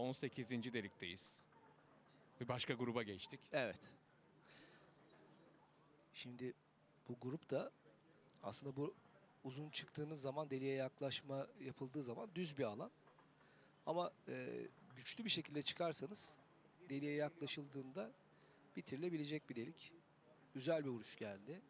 18. delikteyiz. Bir başka gruba geçtik. Evet. Şimdi bu grup da aslında bu uzun çıktığınız zaman deliğe yaklaşma yapıldığı zaman düz bir alan. Ama e, güçlü bir şekilde çıkarsanız deliğe yaklaşıldığında bitirilebilecek bir delik. Güzel bir vuruş geldi.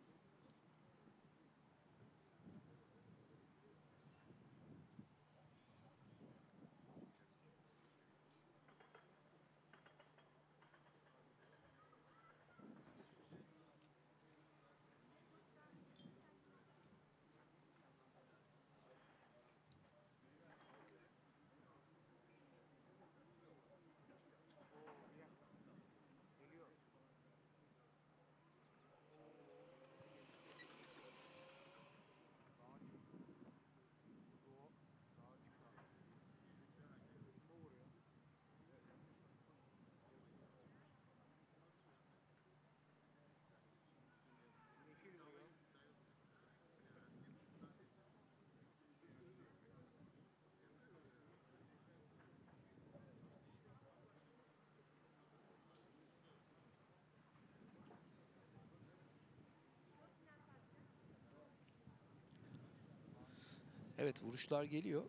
Evet vuruşlar geliyor.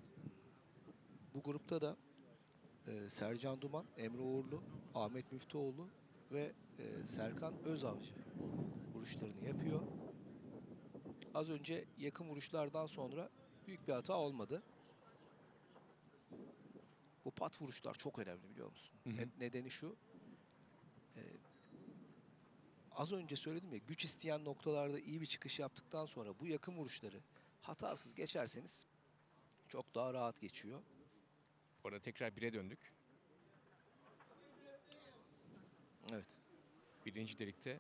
Bu grupta da e, Sercan Duman, Emre Uğurlu, Ahmet Müftüoğlu ve e, Serkan Özavcı vuruşlarını yapıyor. Az önce yakın vuruşlardan sonra büyük bir hata olmadı. Bu pat vuruşlar çok önemli biliyor musun? Hı hı. Ne- nedeni şu. e, az önce söyledim ya güç isteyen noktalarda iyi bir çıkış yaptıktan sonra bu yakın vuruşları hatasız geçerseniz çok daha rahat geçiyor. Bu arada tekrar bire döndük. Evet. Birinci delikte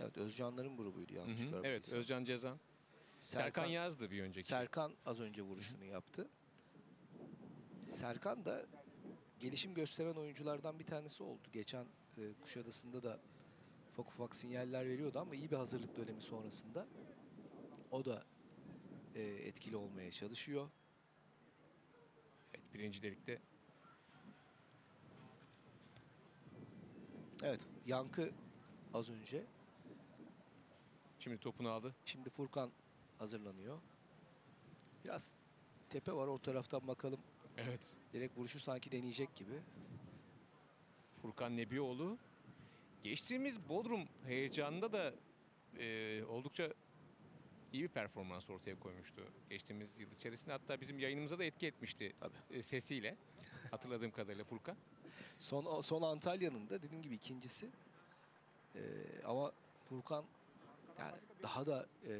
Evet Özcanların grubuydu Hı yanlış hı. Evet görmediysem. Özcan Cezan. Serkan, Serkan, yazdı bir önceki. Serkan az önce vuruşunu yaptı. Serkan da gelişim gösteren oyunculardan bir tanesi oldu. Geçen e, Kuşadası'nda da ufak ufak sinyaller veriyordu ama iyi bir hazırlık dönemi sonrasında o da e, etkili olmaya çalışıyor. Evet, birinci delikte Evet Yankı az önce. şimdi topunu aldı. Şimdi Furkan hazırlanıyor. Biraz tepe var o taraftan bakalım. Evet. Direkt vuruşu sanki deneyecek gibi. Furkan Nebioğlu. Geçtiğimiz Bodrum heyecanında da e, oldukça iyi bir performans ortaya koymuştu. Geçtiğimiz yıl içerisinde hatta bizim yayınımıza da etki etmişti Tabii. e, sesiyle. Hatırladığım kadarıyla Furkan. Son son Antalya'nın da dediğim gibi ikincisi. Ee, ama Furkan yani daha da e,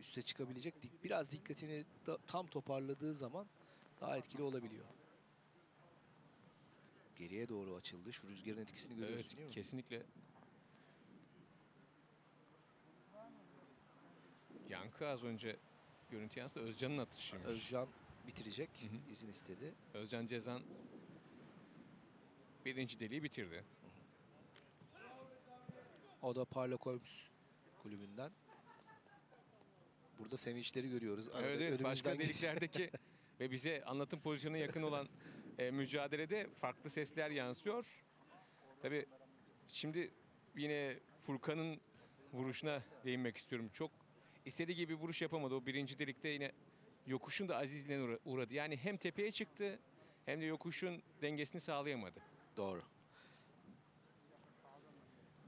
üste çıkabilecek. Biraz dikkatini da, tam toparladığı zaman daha etkili olabiliyor. Geriye doğru açıldı. Şu rüzgarın etkisini görüyorsun Evet, değil mi? kesinlikle. Yankı az önce görüntü yansıdı. Özcan'ın atışıymış. Özcan bitirecek. Hı hı. izin istedi. Özcan Cezan birinci deliği bitirdi. O da Parlak Holmes kulübünden. Burada sevinçleri görüyoruz. Arada evet, evet başka deliklerdeki ve bize anlatım pozisyonuna yakın olan e, mücadelede farklı sesler yansıyor. Tabii şimdi yine Furkan'ın vuruşuna değinmek istiyorum. Çok istediği gibi vuruş yapamadı. O birinci delikte yine yokuşun da azizliğine uğra- uğradı. Yani hem tepeye çıktı hem de yokuşun dengesini sağlayamadı. Doğru.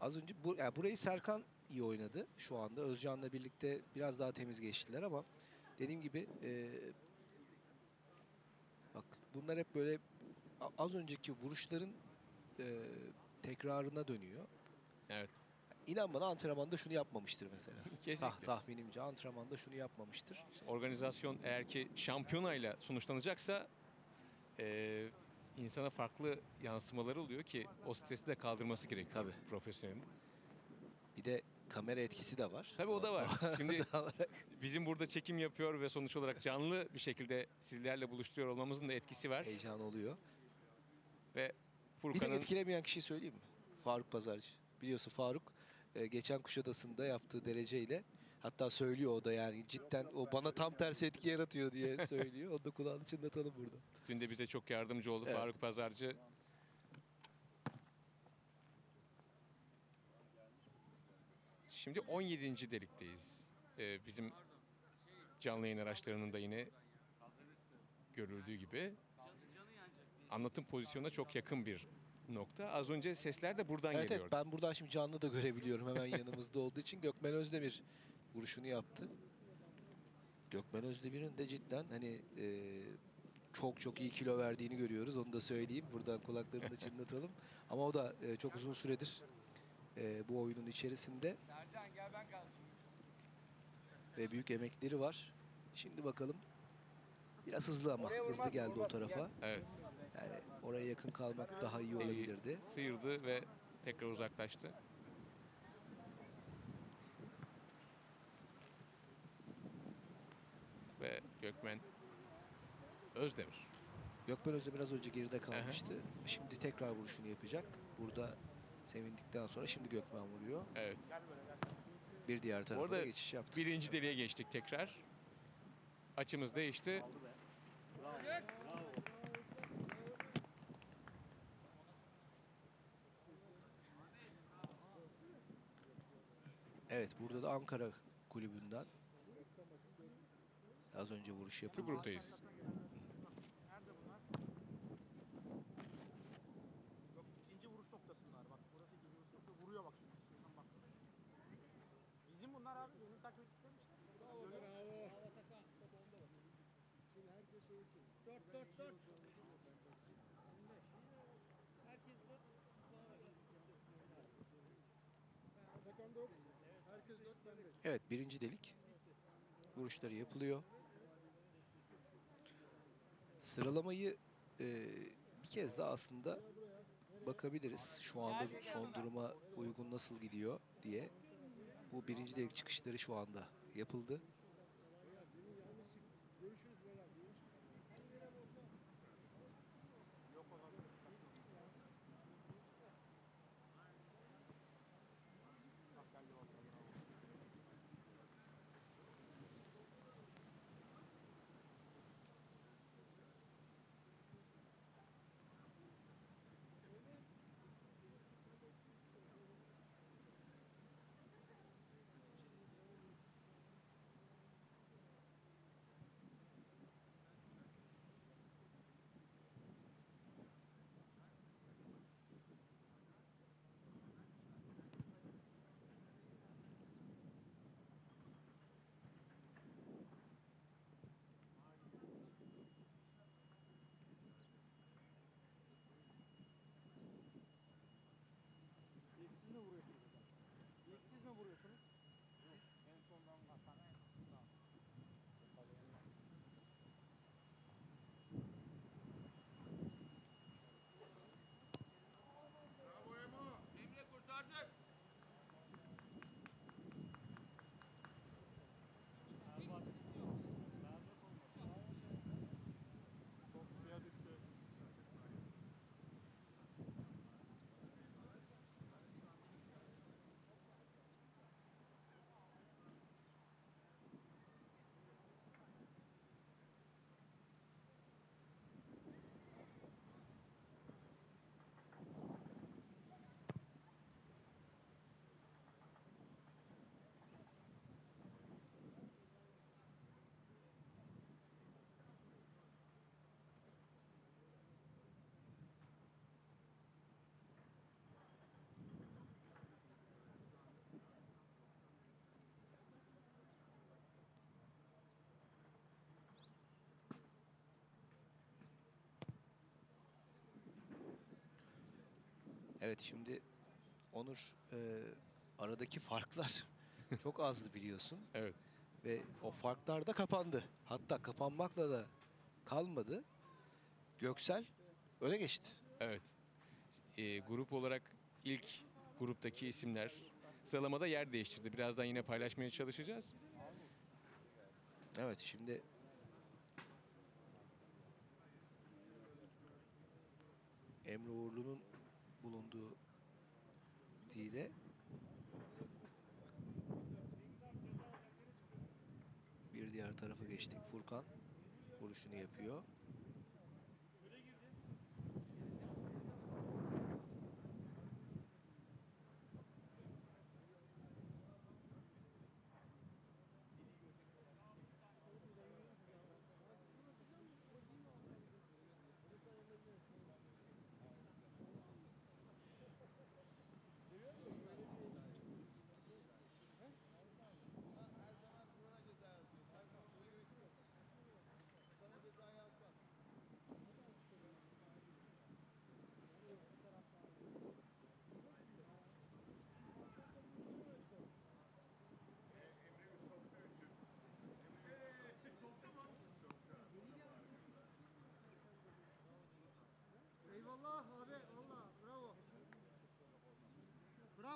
Az önce bu, yani burayı Serkan iyi oynadı şu anda. Özcan'la birlikte biraz daha temiz geçtiler ama dediğim gibi e, bunlar hep böyle az önceki vuruşların e, tekrarına dönüyor. Evet. İnan bana antrenmanda şunu yapmamıştır mesela. Kesinlikle. Tah, tahminimce antrenmanda şunu yapmamıştır. Organizasyon eğer ki şampiyonayla sonuçlanacaksa e, insana farklı yansımaları oluyor ki o stresi de kaldırması gerekiyor Tabii. profesyonelin. Bir de kamera etkisi de var. Tabii o da var. Şimdi bizim burada çekim yapıyor ve sonuç olarak canlı bir şekilde sizlerle buluşturuyor olmamızın da etkisi var. Heyecan oluyor. Ve Bir de Furkan'ın etkilemeyen kişiyi söyleyeyim mi? Faruk Pazarcı. Biliyorsun Faruk e, geçen Kuşadası'nda yaptığı dereceyle hatta söylüyor o da yani cidden o bana tam tersi etki yaratıyor diye söylüyor. Onu da kulağını çınlatalım burada. Dün de bize çok yardımcı oldu Evet. Faruk Pazarcı. Şimdi 17. delikteyiz. Ee, bizim canlı yayın araçlarının da yine görüldüğü gibi anlatım pozisyonuna çok yakın bir nokta. Az önce sesler de buradan Evet, evet geliyordu. ben buradan şimdi canlı da görebiliyorum hemen yanımızda olduğu için. Gökmen Özdemir vuruşunu yaptı. Gökmen Özdemir'in de cidden hani e, çok çok iyi kilo verdiğini görüyoruz. Onu da söyleyeyim. Buradan kulaklarını da çınlatalım. Ama o da e, çok uzun süredir e, bu oyunun içerisinde. Ve büyük emekleri var. Şimdi bakalım. Biraz hızlı ama. Hızlı geldi o tarafa. Evet. Yani oraya yakın kalmak daha iyi olabilirdi. Sıyırdı ve tekrar uzaklaştı. Ve Gökmen Özdemir. Gökmen Özde biraz önce geride kalmıştı. Şimdi tekrar vuruşunu yapacak. Burada sevindikten sonra şimdi Gökmen vuruyor. Evet. Bir diğer tarafa arada da geçiş yaptı. Birinci deliğe geçtik tekrar. Açımız değişti. Evet burada da Ankara kulübünden az önce vuruş yapıldı. gruptayız. Yok ikinci vuruş noktasındalar bak. Burası ikinci vuruş noktası. Vuruyor bak şimdi. Şuradan bak. Bizim bunlar abi. Benim takip ettiklerim işte. Bravo bravo. Şimdi herkes söylesin. 4 4 4. Herkes 4. Atakan 4. Herkes 4 ben 5. Evet birinci delik. Vuruşları yapılıyor. Sıralamayı e, bir kez daha aslında bakabiliriz. Şu anda son duruma uygun nasıl gidiyor diye. Bu birinci delik çıkışları şu anda yapıldı. Evet şimdi Onur e, aradaki farklar çok azdı biliyorsun. Evet. Ve o farklar da kapandı. Hatta kapanmakla da kalmadı. Göksel öne geçti. Evet. Ee, grup olarak ilk gruptaki isimler sıralamada yer değiştirdi. Birazdan yine paylaşmaya çalışacağız. Evet şimdi Emre Uğurlu'nun bulunduğu T'de. Bir diğer tarafa geçtik. Furkan vuruşunu yapıyor.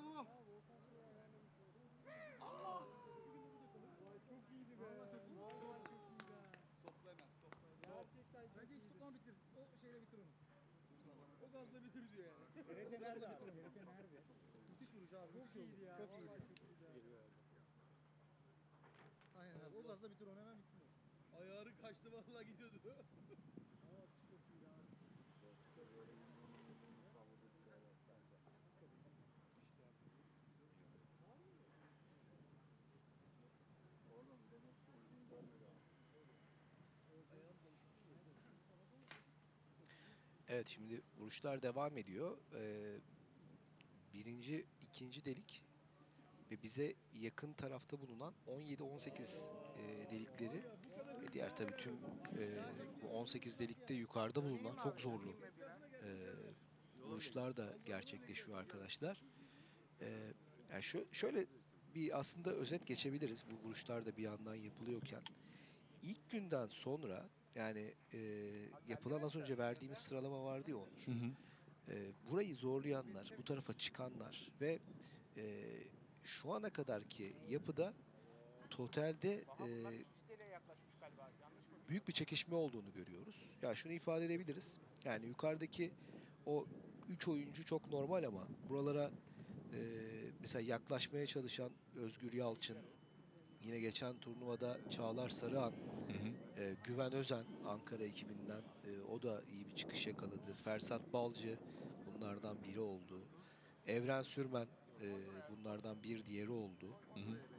Bravo. Allah. Çok iyiydi be. Vallahi çok iyi be. Topla hemen. Topla. Gerçekten çok Bence hiç toplama bitir. O şeyle bitir onu. O gazla bitir diyor yani. TRT nerede abi? TRT nerede? Müthiş vuruş abi. Çok iyiydi ya. Çok iyiydi. Aynen abi. O gazla bitir onu hemen bitir. Ayarı kaçtı vallahi gidiyordu. Evet şimdi vuruşlar devam ediyor. Ee, birinci, ikinci delik ve bize yakın tarafta bulunan 17-18 e, delikleri ve diğer tabii tüm e, bu 18 delikte yukarıda bulunan çok zorlu e, vuruşlar da gerçekleşiyor arkadaşlar. E, yani şö- şöyle bir aslında özet geçebiliriz bu vuruşlar da bir yandan yapılıyorken. İlk günden sonra yani e, yapılan az önce verdiğimiz sıralama vardı ya Onur. E, burayı zorlayanlar, bu tarafa çıkanlar ve e, şu ana kadarki yapıda totalde e, büyük bir çekişme olduğunu görüyoruz. Ya şunu ifade edebiliriz. Yani yukarıdaki o 3 oyuncu çok normal ama buralara e, mesela yaklaşmaya çalışan Özgür Yalçın, yine geçen turnuvada Çağlar Sarıhan, e, Güven Özen Ankara ekibinden e, o da iyi bir çıkış yakaladı. Fersat Balcı bunlardan biri oldu. Evren Sürmen e, bunlardan bir diğeri oldu.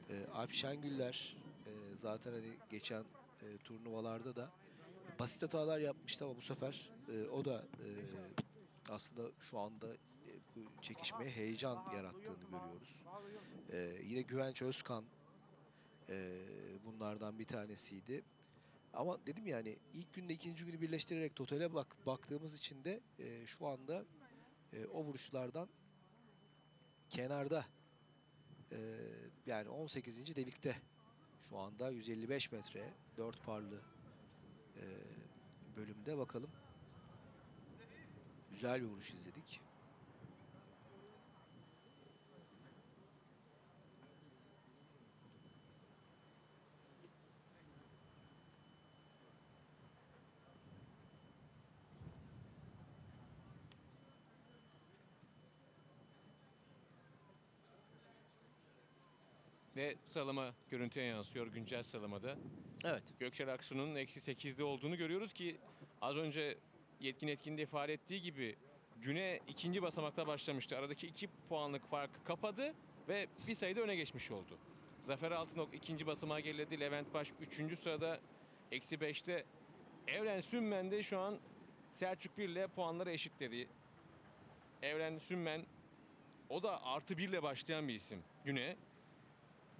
E, Alp Şengüller e, zaten hani geçen e, turnuvalarda da basit hatalar yapmıştı ama bu sefer e, o da e, aslında şu anda e, bu çekişmeye heyecan yarattığını görüyoruz. E, yine Güvenç Özkan e, bunlardan bir tanesiydi. Ama dedim yani ilk günle ikinci günü birleştirerek totale bak baktığımız için de e, şu anda e, o vuruşlardan kenarda e, yani 18. delikte şu anda 155 metre 4 parlı e, bölümde bakalım. Güzel bir vuruş izledik. Ve sıralama görüntüye yansıyor güncel sıralamada. Evet. Göksel Aksu'nun eksi 8'de olduğunu görüyoruz ki az önce yetkin etkin de ifade ettiği gibi güne ikinci basamakta başlamıştı. Aradaki 2 puanlık farkı kapadı ve bir sayıda öne geçmiş oldu. Zafer Altınok ikinci basamağa geriledi. Levent Baş üçüncü sırada eksi 5'te. Evren Sümmen de şu an Selçuk 1 ile puanları eşitledi. Evren Sümmen o da artı 1 ile başlayan bir isim güne.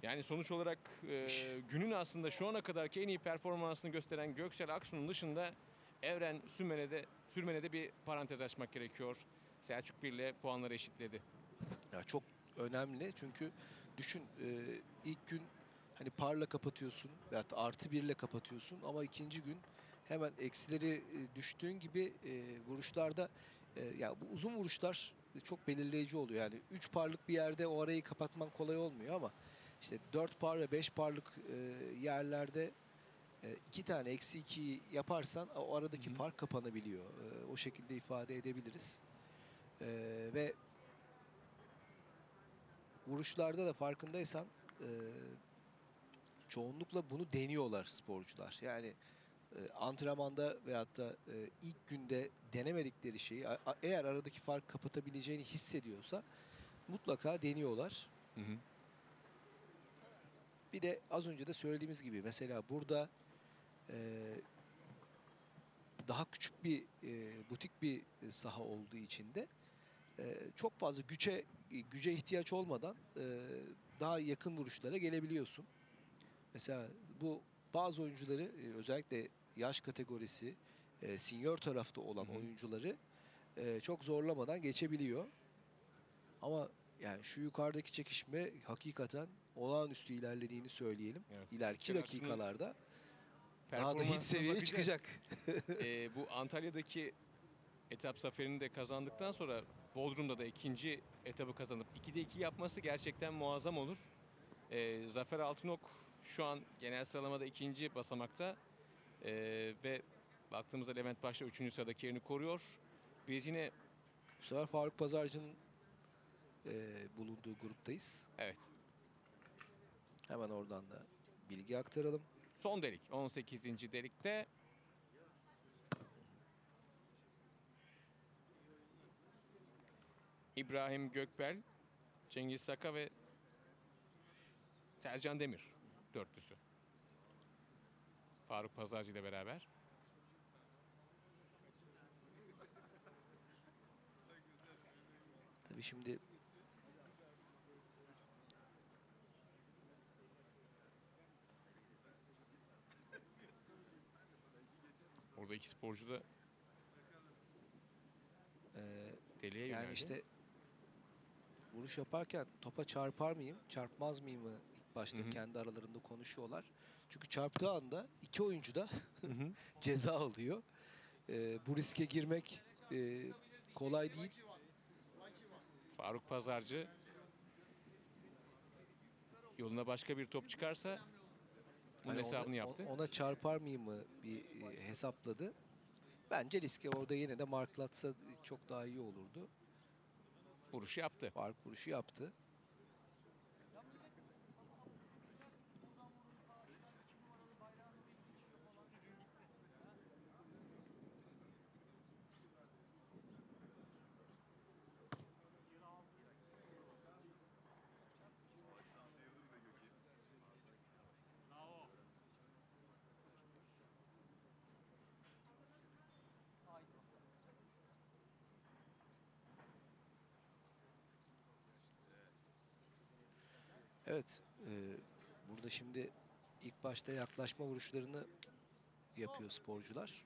Yani sonuç olarak e, günün aslında şu ana kadarki en iyi performansını gösteren Göksel Aksu'nun dışında Evren Sürmen'e Sürmen'e bir parantez açmak gerekiyor. Selçuk 1 ile puanları eşitledi. Ya çok önemli çünkü düşün e, ilk gün hani parla kapatıyorsun da artı birle kapatıyorsun ama ikinci gün hemen eksileri e, düştüğün gibi e, vuruşlarda e, ya bu uzun vuruşlar çok belirleyici oluyor. Yani 3 parlık bir yerde o arayı kapatman kolay olmuyor ama işte 4 par ve 5 parlık e, yerlerde e, iki tane eksi 2 yaparsan o aradaki Hı hı. fark kapanabiliyor. E, o şekilde ifade edebiliriz. E, ve vuruşlarda da farkındaysan e, çoğunlukla bunu deniyorlar sporcular. Yani e, antrenmanda veyahut da e, ilk günde denemedikleri şeyi a- eğer aradaki fark kapatabileceğini hissediyorsa mutlaka deniyorlar. Hı hı. Bir de az önce de söylediğimiz gibi mesela burada e, daha küçük bir e, butik bir saha olduğu için de e, çok fazla güce güce ihtiyaç olmadan e, daha yakın vuruşlara gelebiliyorsun. Mesela bu bazı oyuncuları e, özellikle yaş kategorisi e, senior tarafta olan Hı hı. oyuncuları e, çok zorlamadan geçebiliyor. Ama yani şu yukarıdaki çekişme hakikaten olağanüstü ilerlediğini söyleyelim. Evet. İleriki Kenan dakikalarda daha da hit seviyeye bakacağız. çıkacak. Ee, bu Antalya'daki etap zaferini de kazandıktan sonra Bodrum'da da ikinci etabı kazanıp 2'de 2 yapması gerçekten muazzam olur. Ee, Zafer Altınok şu an genel sıralamada ikinci basamakta Ee, ve baktığımızda Levent Paşa üçüncü sıradaki yerini koruyor. Biz yine Bu sefer Faruk Pazarcı'nın e, bulunduğu gruptayız. evet Hemen oradan da bilgi aktaralım. son delik 18. delikte İbrahim Gökbel, Cengiz Saka ve Sercan Demir dörtlüsü. Faruk Pazarcı ile beraber. Tabii şimdi Orada iki sporcu da e, deliğe yani yöneldi. işte vuruş yaparken topa çarpar mıyım, çarpmaz mıyım ilk başta Hı hı. kendi aralarında konuşuyorlar. Çünkü çarptığı anda iki oyuncu da Hı hı. ceza alıyor. E, bu riske girmek e, kolay değil. Faruk Pazarcı yoluna başka bir top çıkarsa bunun Hani hesabını ona, yaptı. Ona çarpar mıyım mı bir e, hesapladı. Bence riske orada yine de marklatsa çok daha iyi olurdu. Vuruşu yaptı. Fark vuruşu yaptı. Evet. e, burada şimdi ilk başta yaklaşma vuruşlarını yapıyor sporcular.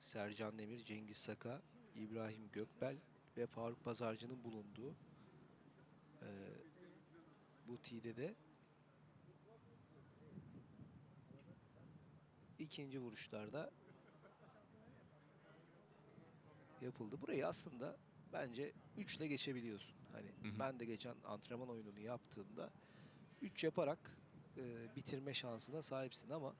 Sercan Demir, Cengiz Saka, İbrahim Gökbel ve Faruk Pazarcı'nın bulunduğu e, bu tide de ikinci vuruşlarda yapıldı. Burayı aslında bence 3 ile geçebiliyorsun. Hani Hı hı. ben de geçen antrenman oyununu yaptığımda 3 yaparak e, bitirme şansına sahipsin ama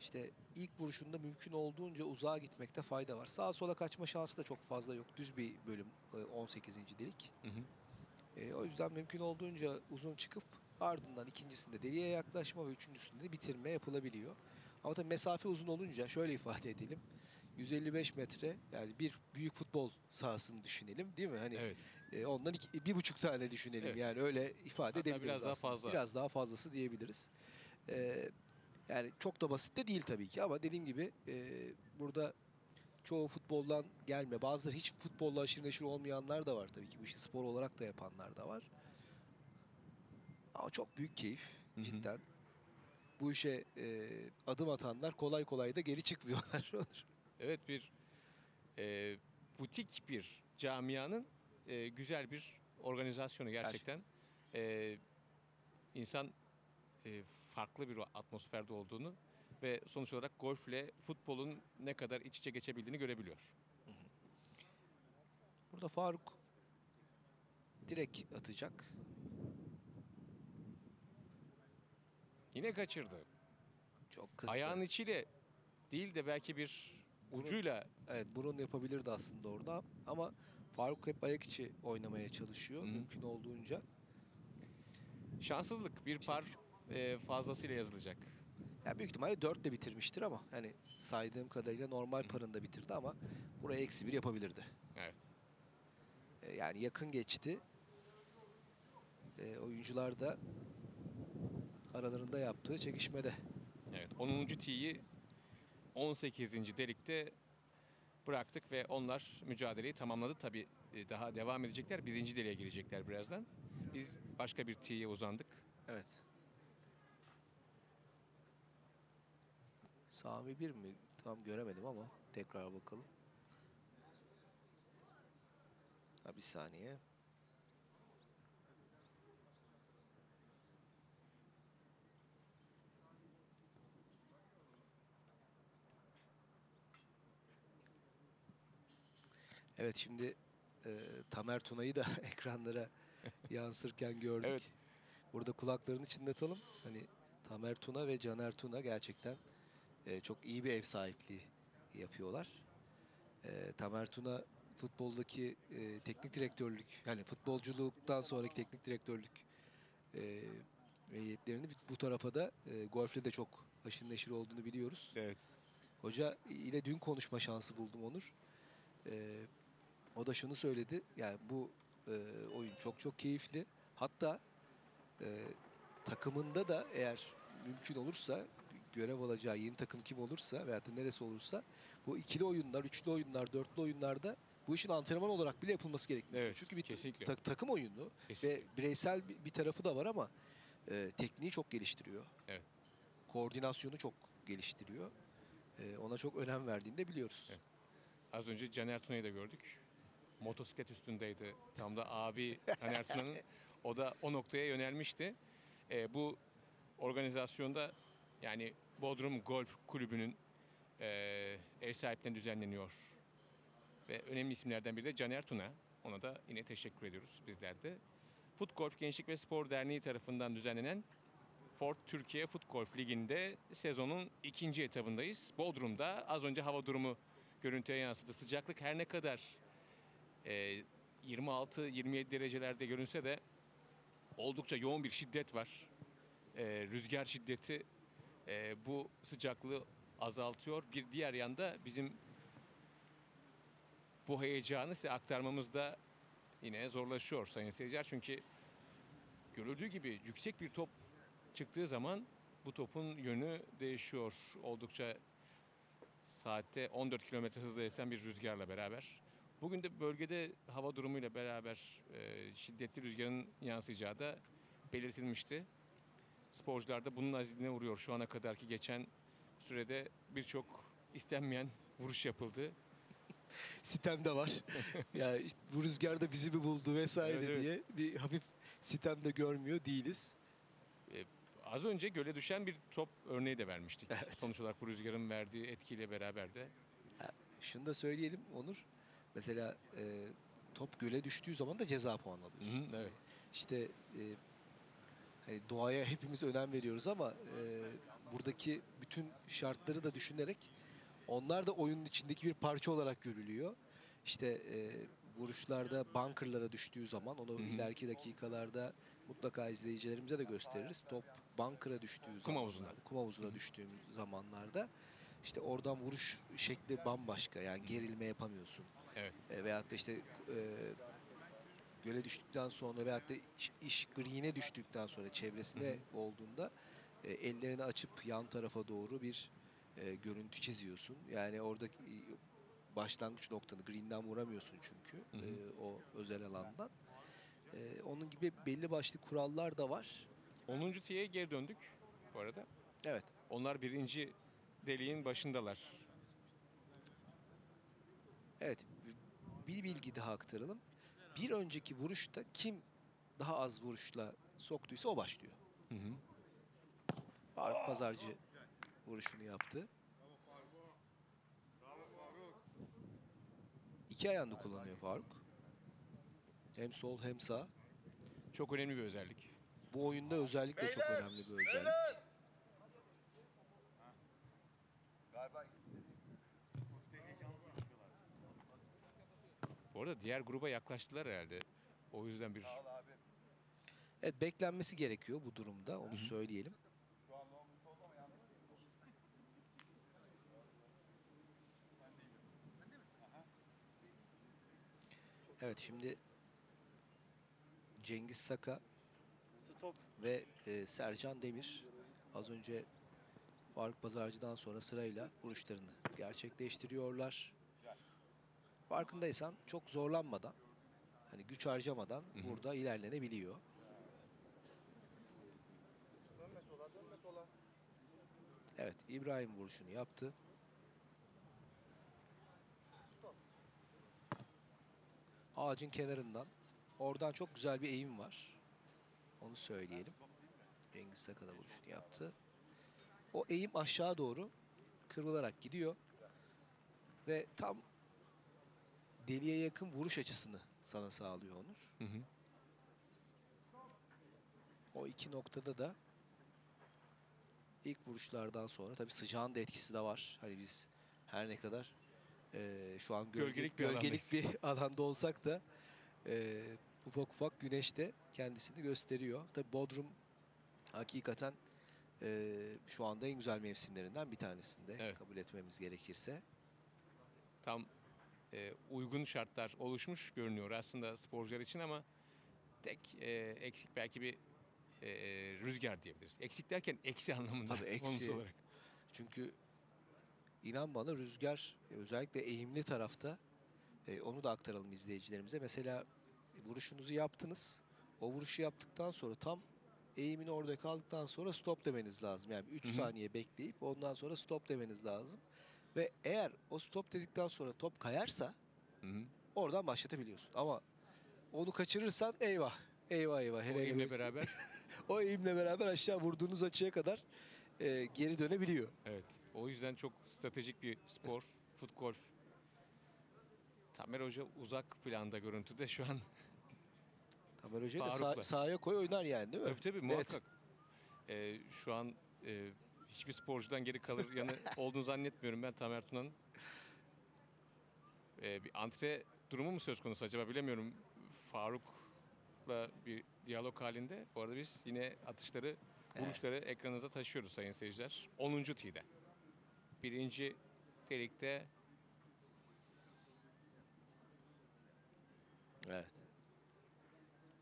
işte ilk vuruşunda mümkün olduğunca uzağa gitmekte fayda var. Sağa sola kaçma şansı da çok fazla yok. Düz bir bölüm e, 18. delik. Hı hı. E, o yüzden mümkün olduğunca uzun çıkıp ardından ikincisinde deliğe yaklaşma ve üçüncüsünde de bitirme yapılabiliyor. Ama tabii mesafe uzun olunca şöyle ifade edelim. 155 metre yani bir büyük futbol sahasını düşünelim değil mi? Hani Evet. e, ondan iki, bir buçuk tane düşünelim Evet. yani öyle ifade Hatta edebiliriz biraz daha aslında. fazla. Biraz daha fazlası diyebiliriz. E, yani çok da basit de değil tabii ki ama dediğim gibi e, burada çoğu futboldan gelme. Bazıları hiç futbolla aşırı neşir olmayanlar da var tabii ki. Bu işi spor olarak da yapanlar da var. Ama çok büyük keyif Hı hı. cidden. Bu işe e, adım atanlar kolay kolay da geri çıkmıyorlar. Evet bir e, butik bir camianın e, güzel bir organizasyonu gerçekten. E, insan e, farklı bir atmosferde olduğunu ve sonuç olarak golfle futbolun ne kadar iç içe geçebildiğini görebiliyor. Burada Faruk direkt atacak. Yine kaçırdı. Çok kızdı. Ayağın içiyle değil de belki bir ucuyla Evet burun yapabilirdi aslında orada ama Faruk hep ayak içi oynamaya çalışıyor Hı mümkün olduğunca. Şanssızlık bir par e, fazlasıyla yazılacak. Yani büyük ihtimalle 4 de bitirmiştir ama hani saydığım kadarıyla normal parında bitirdi ama buraya eksi bir yapabilirdi. Evet. E, yani yakın geçti. E, oyuncular da aralarında yaptığı çekişmede. Evet. 10. tee'yi 18. delikte bıraktık ve onlar mücadeleyi tamamladı. Tabii e, daha devam edecekler. Birinci deliğe girecekler birazdan. Biz başka bir tee'ye uzandık. Evet. Sami bir mi? Tam göremedim ama tekrar bakalım. Ha, bir saniye. Evet şimdi e, Tamer Tuna'yı da ekranlara yansırken gördük. Evet. Burada kulaklarını çınlatalım. Hani Tamer Tuna ve Caner Tuna gerçekten e, çok iyi bir ev sahipliği yapıyorlar. E, Tamer Tuna futboldaki e, teknik direktörlük, yani futbolculuktan sonraki teknik direktörlük e, meyilletlerini bu tarafa da e, golfle de çok haşır neşir olduğunu biliyoruz. Evet. Hoca ile dün konuşma şansı buldum Onur. Ee, o da şunu söyledi. Yani bu e, oyun çok çok keyifli. Hatta e, takımında da eğer mümkün olursa görev alacağı yeni takım kim olursa veyahut da neresi olursa bu ikili oyunlar, üçlü oyunlar, dörtlü oyunlarda bu işin antrenman olarak bile yapılması gerektiğini Evet, Çünkü bir kesinlikle. ta- takım oyunu Kesinlikle. ve bireysel bir, bir tarafı da var ama e, tekniği çok geliştiriyor. Evet. Koordinasyonu çok geliştiriyor. E, ona çok önem verdiğini de biliyoruz. Evet. Az önce Caner Tuna'yı da gördük. Motosiklet üstündeydi. Tam da abi Caner Tuna'nın. O da o noktaya yönelmişti. Ee, bu organizasyonda yani Bodrum Golf Kulübü'nün e, ev sahipliğinden düzenleniyor. Ve önemli isimlerden biri de Caner Tuna. Ona da yine teşekkür ediyoruz bizler de. Foot Golf Gençlik ve Spor Derneği tarafından düzenlenen Ford Türkiye Foot Golf Ligi'nde sezonun ikinci etabındayız. Bodrum'da az önce hava durumu görüntüye yansıdı. Sıcaklık her ne kadar e, 26-27 derecelerde görünse de oldukça yoğun bir şiddet var. E, rüzgar şiddeti e, bu sıcaklığı azaltıyor. Bir diğer yanda bizim bu heyecanı size aktarmamız da yine zorlaşıyor sayın seyirciler. Çünkü görüldüğü gibi yüksek bir top çıktığı zaman bu topun yönü değişiyor. Oldukça saatte 14 kilometre hızla esen bir rüzgarla beraber. Bugün de bölgede hava durumuyla beraber e, şiddetli rüzgarın yansıyacağı da belirtilmişti. Sporcular da bunun azizliğine uğruyor. Şu ana kadarki geçen sürede birçok istenmeyen vuruş yapıldı. Sitem de var. yani işte bu rüzgar da bizi mi buldu vesaire Evet, evet. diye bir hafif sitem de görmüyor değiliz. Az önce göle düşen bir top örneği de vermiştik. Evet. Sonuç olarak bu rüzgarın verdiği etkiyle beraber de. Şunu da söyleyelim Onur. Mesela e, top göle düştüğü zaman da ceza puanı alıyorsun. evet. İşte e, hani doğaya hepimiz önem veriyoruz ama e, buradaki bütün şartları da düşünerek onlar da oyunun içindeki bir parça olarak görülüyor. İşte e, vuruşlarda bunkerlara düştüğü zaman onu Hı hı. ileriki dakikalarda mutlaka izleyicilerimize de gösteririz. Top bunker'a düştüğü Kum zaman, havuzuna. kum havuzuna düştüğümüz zamanlarda işte oradan vuruş şekli bambaşka. Yani gerilme yapamıyorsun. Evet. E, veyahut da işte e, göle düştükten sonra veyahut da iş, iş green'e düştükten sonra çevresinde Hı olduğunda e, ellerini açıp yan tarafa doğru bir e, görüntü çiziyorsun. Yani oradaki e, başlangıç noktanı green'den vuramıyorsun çünkü e, o özel alandan. E, onun gibi belli başlı kurallar da var. 10. tiyeye geri döndük bu arada. Evet. Onlar birinci deliğin başındalar. Evet. Bir bilgi daha aktaralım. Bir önceki vuruşta kim daha az vuruşla soktuysa o başlıyor. Hı hı. Faruk Pazarcı vuruşunu yaptı. İki ayağını kullanıyor Faruk. Hem sol hem sağ. Çok önemli bir özellik. Bu oyunda özellikle çok önemli bir özellik. Bu arada diğer gruba yaklaştılar herhalde. O yüzden bir Evet beklenmesi gerekiyor bu durumda onu Hı hı. söyleyelim. Evet şimdi Cengiz Saka ve e, Sercan Demir az önce Faruk Pazarcı'dan sonra sırayla vuruşlarını gerçekleştiriyorlar. Farkındaysan çok zorlanmadan hani güç harcamadan Hı hı. burada ilerlenebiliyor. Dönme sola, dönme sola. Evet İbrahim vuruşunu yaptı. Ağacın kenarından. Oradan çok güzel bir eğim var. Onu söyleyelim. Cengiz Saka da vuruşunu yaptı. O eğim aşağı doğru kırılarak gidiyor. Ve tam deliğe yakın vuruş açısını sana sağlıyor Onur. Hı hı. O iki noktada da ilk vuruşlardan sonra tabii sıcağın da etkisi de var. Hani biz her ne kadar eee, şu an gölge, Gölgelik bir gölgelik bir alanda olsak da eee, ufak ufak güneş de kendisini gösteriyor. Tabii Bodrum hakikaten eee, şu anda en güzel mevsimlerinden bir tanesinde Evet. kabul etmemiz gerekirse. tam e, uygun şartlar oluşmuş görünüyor aslında sporcular için ama tek e, eksik belki bir e, rüzgar diyebiliriz. Eksik derken eksi anlamında. Tabii eksi. olarak. Çünkü inan bana rüzgar özellikle eğimli tarafta e, onu da aktaralım izleyicilerimize. Mesela vuruşunuzu yaptınız. O vuruşu yaptıktan sonra tam eğimin orada kaldıktan sonra stop demeniz lazım. Yani 3 Hı hı. saniye bekleyip ondan sonra stop demeniz lazım. Ve eğer o stop dedikten sonra top kayarsa Hı hı. oradan başlatabiliyorsun. Ama onu kaçırırsan eyvah. Eyvah eyvah. O Hele hele eğimle beraber o eğimle beraber aşağı vurduğunuz açıya kadar e, geri dönebiliyor. evet. O yüzden çok stratejik bir spor. Fut golf. Tamer Hoca uzak planda görüntüde şu an. Tamer Hoca'yı da sağ- sahaya koy oynar yani değil mi? Tabii tabii muhakkak. E, şu an e, hiçbir sporcudan geri kalır yanı olduğunu zannetmiyorum ben Tamer Tuna'nın. E, bir antre durumu mu söz konusu acaba bilemiyorum. Faruk'la bir diyalog halinde. Bu arada biz yine atışları, Evet. vuruşları ekranınıza taşıyoruz sayın seyirciler. 10. tee'de. Birinci delikte Evet.